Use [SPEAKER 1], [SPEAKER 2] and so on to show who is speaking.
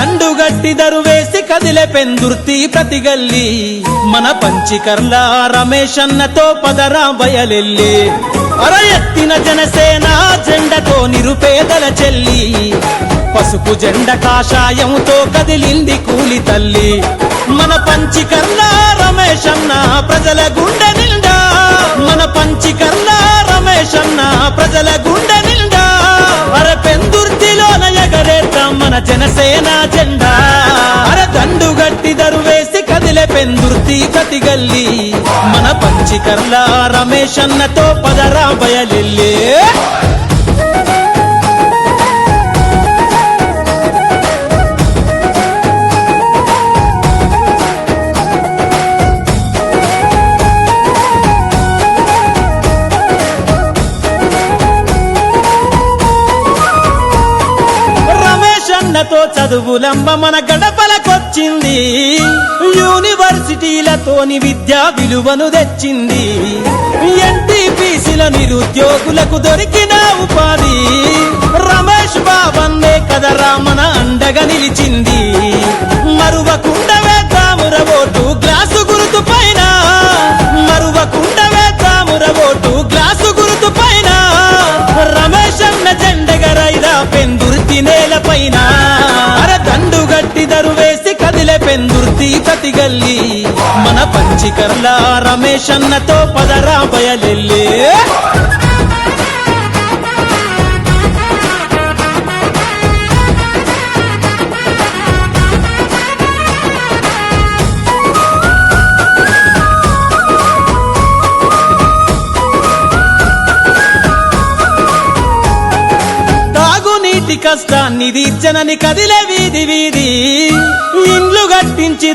[SPEAKER 1] దండుగట్టి దరువేసి కదిలే పెందుర్తి ప్రతిగల్లి. మన పంచికర్ల రమేష్ అన్నతో పదరా బయలెల్లి అర ఎత్తిన జనసేన జెండతో నిరుపేదల చెల్లి. పసుపు జెండ కాషాయంతో కదిలింది కూలి తల్లి. మన పంచికర్ల రమేష్ అన్న ప్రజల గుండె నిండా. మన పంచికర్ల రమేష్ అన్న ప్రజల గుండె జనసేన జెండా. అర దండు గట్టి దరువేసి కదిలే పెందుర్తి కతిగల్లి. మన పంచికర్ల రమేష్ అన్నతో పదరా బయలెల్లే. రమేష్ అన్నతో చదువులమ్మ మన గడపలకొచ్చింది. యూనివర్సిటీలతోని విద్యా విలువను తెచ్చింది. ఎన్టీపీసీల నిరుద్యోగులకు దొరికిన ఉపాధి. రమేష్ బాబన్నే కదరా మన అండగా నిలిచింది. మరువకుండ వేద్దాముర ఓటు గ్లాసు గురుతు పైన. మరువకుండ వేద్దాముర ఓటు గ్లాసు గురుతు పైన. రమేష్ అన్న జెండగరైరా పెందుర్తి నేల పైన. దండు వేసి కదిలే పెందుర్తి ప్రతిగల్లి. మన పంచికర్ల రమేష్ అన్నతో పదరా బయలెల్లే తాగునీటి కష్టాన్ని తీర్చనని కదిలే వీధి వీధి. ఇండ్లు కట్టించి